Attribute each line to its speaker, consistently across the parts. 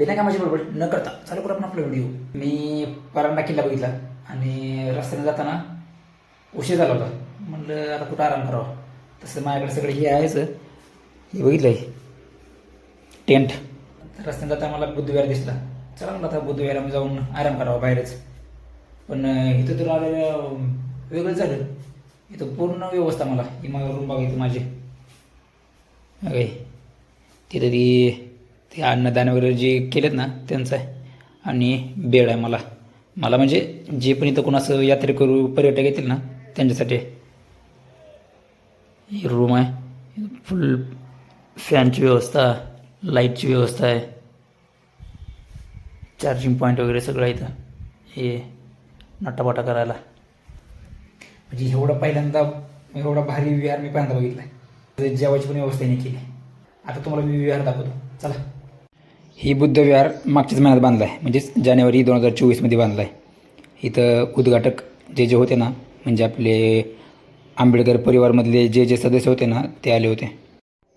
Speaker 1: बिना कामाची बरोबर न करता चालू करू आपण आपला व्हिडिओ मी परांडा किल्ला बघितला आणि रस्त्याने जाताना उशीर झाला होता. म्हणलं आता कुठं आराम करावा? तसं माझ्याकडे सगळं हे आहेच. हे बघितलं आहे टेंट रस्त्याने जाताना मला बुद्धविहार दिसला. चला म्हणलं आता बुद्धविहारामध्ये जाऊन आराम करावा बाहेरच. पण इथं तर आलेलं वेगळंच झालं. इथं पूर्ण व्यवस्था मला. ही मला रूम बघायची माझी. अगे तिथं ती ते अन्नदान वगैरे जे केलेत ना त्यांचं आहे. आणि बेड आहे मला. मला म्हणजे जे पण इथं कोणाचं यात्रेकरू पर्यटक येतील ना त्यांच्यासाठी. रूम आहे. फुल फॅनची व्यवस्था लाईटची व्यवस्था आहे. चार्जिंग पॉईंट वगैरे सगळं इथं. हे नटापाटा करायला. म्हणजे एवढं पहिल्यांदा एवढा भारी विहार मी पहिल्यांदा बघितला आहे जेवायची पण व्यवस्था नाही केली. आता तुम्हाला मी विहार दाखवतो. चला. ही बुद्ध विहार मागच्याच महिन्यात बांधला आहे म्हणजेच जानेवारी दोन हजार चोवीसमध्ये बांधला आहे इथं उद्घाटक जे जे होते ना म्हणजे आपले आंबेडकर परिवारमधले जे जे सदस्य होते ना ते आले होते.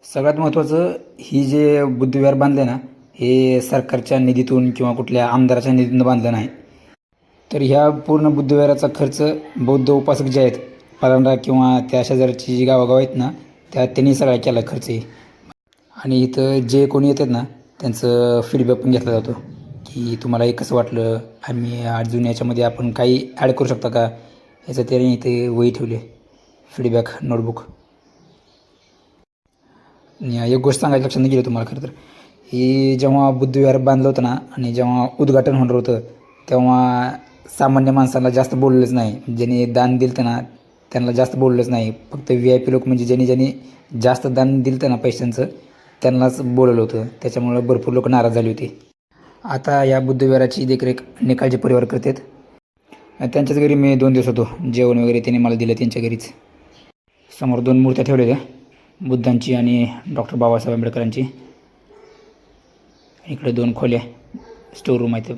Speaker 1: सगळ्यात महत्त्वाचं ही जे बुद्धविहार बांधलं ना हे सरकारच्या निधीतून किंवा कुठल्या आमदाराच्या निधीतून बांधलं नाही. तर ह्या पूर्ण बुद्धविहाराचा खर्च बौद्ध उपासक जे आहेत परांडा किंवा त्या शेजारची जी गावागाव आहेत ना त्या त्यांनी सगळा केला खर्च. आणि इथं जे कोणी येतात ना त्यांचं फीडबॅक पण घेतला जातो की तुम्हाला हे कसं वाटलं? आम्ही अजून याच्यामध्ये आपण काही ॲड करू शकता का? याचं त्याने इथे वही ठेवले फीडबॅक नोटबुक आणि एक गोष्ट सांगायचं लक्षात गेली तुम्हाला खरं तर. ही जेव्हा बुद्धविहार बांधलं होतं ना आणि जेव्हा उद्घाटन होणार होतं तेव्हा सामान्य माणसाला जास्त बोललंच नाही. ज्यांनी दान दिलं त्यांना ना त्यांना जास्त बोललंच नाही. फक्त व्ही आय पी लोक म्हणजे ज्यांनी ज्यांनी जास्त दान दिलं ना पैशांचं त्यांनाच बोलवलं होतं. त्याच्यामुळं भरपूर लोक नाराज झाली होती. आता या बुद्धविहाराची देखरेख निकालचे परिवार करतात. त्यांच्याच घरी मी दोन दिवस होतो. जेवण वगैरे त्यांनी मला दिलं त्यांच्या घरीच. समोर दोन मूर्त्या ठेवल्या होत्या बुद्धांची आणि डॉक्टर बाबासाहेब आंबेडकरांची. इकडे दोन खोल्या. स्टोर रूम आहेत.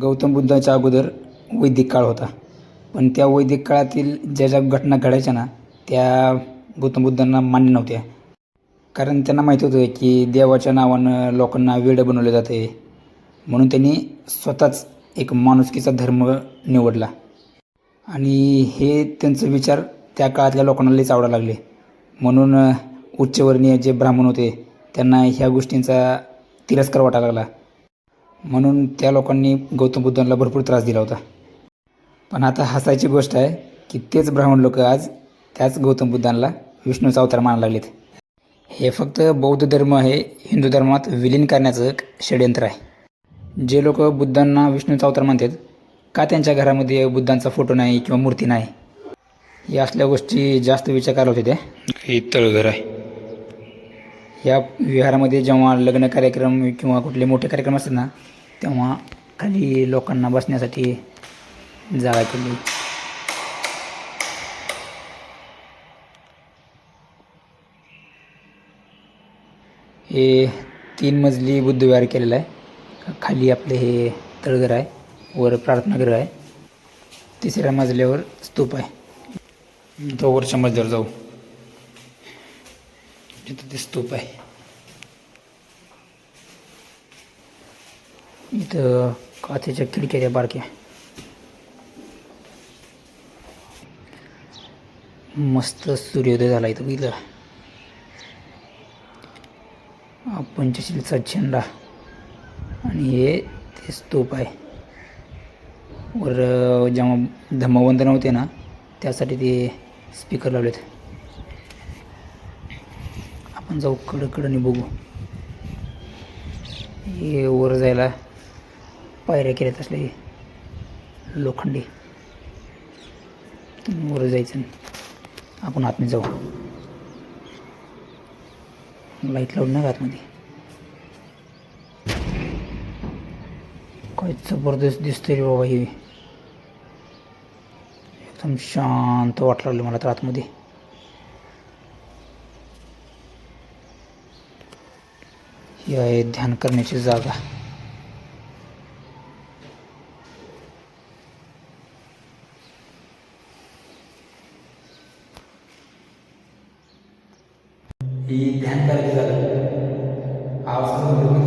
Speaker 1: गौतम बुद्धाच्या अगोदर वैदिक काळ होता. पण त्या वैदिक काळातील ज्या ज्या घटना घडायच्या ना त्या गौतम बुद्धांना मान्य नव्हत्या. कारण त्यांना माहीत होतं की देवाच्या नावानं लोकांना वेडं बनवलं जाते म्हणून त्यांनी स्वतःच एक माणुसकीचा धर्म निवडला. आणि हे त्यांचे विचार त्या काळातल्या लोकांना लईच आवडायला लागले. म्हणून उच्चवर्णीय जे ब्राह्मण होते त्यांना ह्या गोष्टींचा तिरस्कार वाटायला लागला. म्हणून त्या लोकांनी गौतम बुद्धांना भरपूर त्रास दिला होता. पण आता हसायची गोष्ट आहे की तेच ब्राह्मण लोक आज त्याच गौतम बुद्धांना विष्णूचा अवतार मानायला लागलेत. हे फक्त बौद्ध धर्म हे हिंदू धर्मात विलीन करण्याचं एक षडयंत्र आहे. जे लोक बुद्धांना विष्णूचा अवतार मानतात का त्यांच्या घरामध्ये बुद्धांचा फोटो नाही किंवा मूर्ती नाही? या असल्या गोष्टी जास्त विचार करायला होते ते. हे तळघर आहे. या विहारामध्ये जेव्हा लग्न कार्यक्रम किंवा कुठले मोठे कार्यक्रम असतात ना तेव्हा खाली लोकांना बसण्यासाठी जागा केली. हे तीन मजली बुद्धविहार केलेलं आहे. खाली आपले हे तळघर आहे वर प्रार्थनागृह आहे. तिसऱ्या मजल्यावर स्तूप आहे. तो वरच्या मजल्यावर जाऊ. तिथं ते स्तूप आहे. इथं काचेच्या खिडक्या त्या बारक्या. मस्त सूर्योदय झाला इथं बघितलं हा पंचशीलचा झेंडा. आणि हे ते स्तूप आहे. वर जेव्हा धम्मवंदन होते ना त्यासाठी ते स्पीकर लावलेत. आपण जाऊ कडं बघू. हे वर जायला पायऱ्या केल्यात असले लोखंडी. वर जायचं आपण आतमध्ये जाऊ. लाइट लावून नाही आतमध्ये? काय जबरदस्त दिसते रे बाबा हे. एकदम शांत वाटलं लागलं मला तर आतमध्ये. ही आहे ध्यान करण्याची जागा. ही ध्यान करायची जागा. आवाज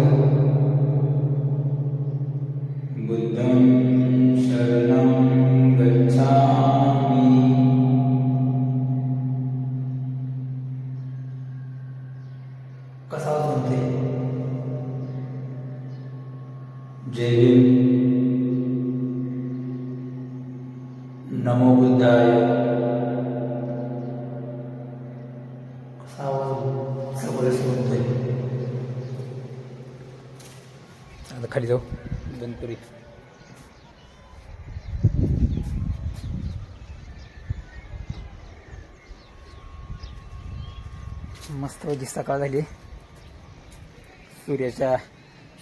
Speaker 1: નમો બુદ્ધાય ખાલી જાઓ कसा मस्त पैकी सकाळ झाली. सूर्याच्या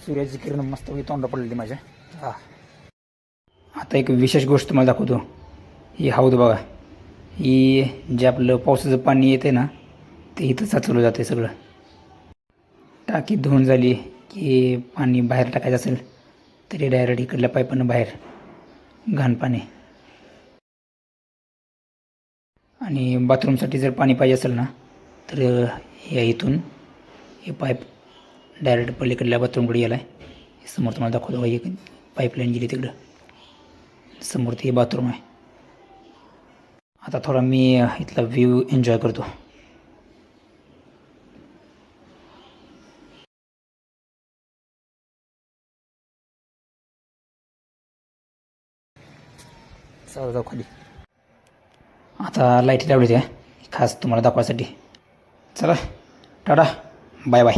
Speaker 1: सूर्याची किरण मस्त पैकी तोंड पडलेली माझ्या. हा. आता एक विशेष गोष्ट तुम्हाला दाखवतो. ही हौद बघा. ही जे आपलं पावसाचं पाणी येते ना ते इथं साचवलं जाते सगळं. टाकी धुवून झाली की पाणी बाहेर टाकायचं असेल तरी डायरेक्ट इकडल्या पाईपानं बाहेर घाण पाणी. आणि बाथरूमसाठी जर पाणी पाहिजे असेल ना तर या इथून हे पाईप डायरेक्ट पलीकडल्या बाथरूमकडे यायला आहे समोर तुम्हाला दाखवतो बघा, एक पाईपलाईन गेली तिकडं. समोर ते बाथरूम आहे. आता थोडा मी इथला व्ह्यू एन्जॉय करतो. चला जाऊ खाली. आता लाइट लावली आहे खास तुम्हाला दाखवायसाठी. चला टाटा. Bye bye